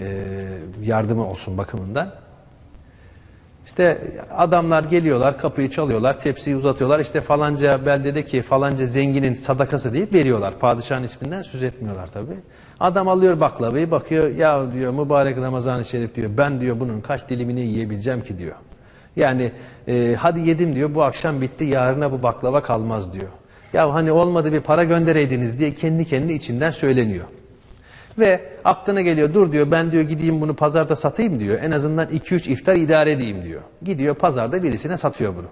e, yardımı olsun bakımından. İşte adamlar geliyorlar, kapıyı çalıyorlar, tepsiyi uzatıyorlar. İşte falanca beldedeki falanca zenginin sadakası deyip veriyorlar. Padişahın isminden söz etmiyorlar tabii. Adam alıyor baklavayı, bakıyor ya diyor mübarek Ramazan-ı Şerif diyor. Ben diyor bunun kaç dilimini yiyebileceğim ki diyor. Yani e, hadi yedim diyor bu akşam bitti yarına bu baklava kalmaz diyor. Ya hani olmadı bir para göndereydiniz diye kendi kendi içinden söyleniyor. Ve aklına geliyor dur diyor ben diyor gideyim bunu pazarda satayım diyor. En azından 2-3 iftar idare edeyim diyor. Gidiyor pazarda birisine satıyor bunu.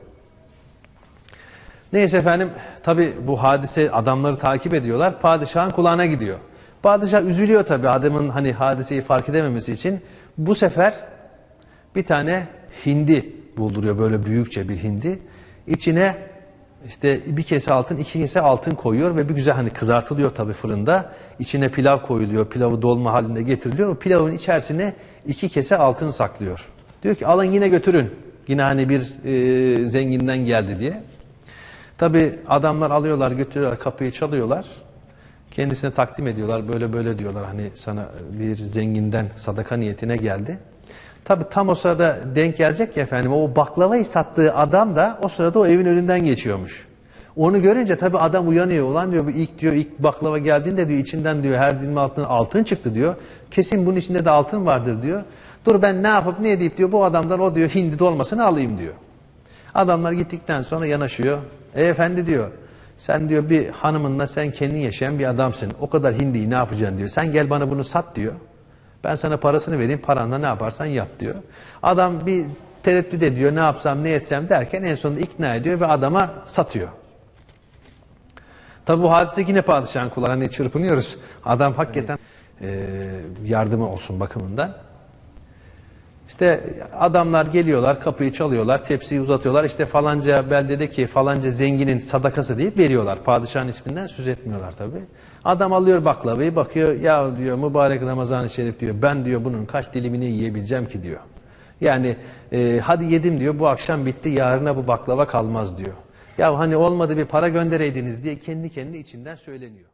Neyse efendim tabi bu hadise adamları takip ediyorlar. Padişahın kulağına gidiyor. Padişah üzülüyor tabi adamın hani hadiseyi fark edememesi için. Bu sefer bir tane hindi bulduruyor böyle büyükçe bir hindi. İçine işte bir kese altın, iki kese altın koyuyor ve bir güzel hani kızartılıyor tabii fırında. İçine pilav koyuluyor, pilavı dolma halinde getiriliyor. Pilavın içerisine iki kese altın saklıyor. Diyor ki alın yine götürün. Yine hani bir e, zenginden geldi diye. Tabii adamlar alıyorlar, götürüyorlar, kapıyı çalıyorlar. Kendisine takdim ediyorlar. Böyle böyle diyorlar hani sana bir zenginden sadaka niyetine geldi. Tabi tam o sırada denk gelecek ya efendim o baklavayı sattığı adam da o sırada o evin önünden geçiyormuş. Onu görünce tabi adam uyanıyor. Ulan diyor bu ilk diyor ilk baklava geldiğinde diyor içinden diyor her dilim altın altın çıktı diyor. Kesin bunun içinde de altın vardır diyor. Dur ben ne yapıp ne edeyim diyor bu adamdan o diyor hindi dolmasını alayım diyor. Adamlar gittikten sonra yanaşıyor. E efendi diyor sen diyor bir hanımınla sen kendin yaşayan bir adamsın. O kadar hindiyi ne yapacaksın diyor. Sen gel bana bunu sat diyor. Ben sana parasını vereyim paranla ne yaparsan yap diyor. Adam bir tereddüt ediyor ne yapsam ne etsem derken en sonunda ikna ediyor ve adama satıyor. Tabi bu hadise yine padişahın kulağına hani çırpınıyoruz. Adam hakikaten e, yardımı olsun bakımından. İşte adamlar geliyorlar, kapıyı çalıyorlar, tepsiyi uzatıyorlar. İşte falanca beldedeki falanca zenginin sadakası deyip veriyorlar. Padişahın isminden söz etmiyorlar tabii. Adam alıyor baklavayı, bakıyor ya diyor mübarek Ramazan-ı Şerif diyor. Ben diyor bunun kaç dilimini yiyebileceğim ki diyor. Yani e, hadi yedim diyor bu akşam bitti yarına bu baklava kalmaz diyor. Ya hani olmadı bir para göndereydiniz diye kendi kendi içinden söyleniyor.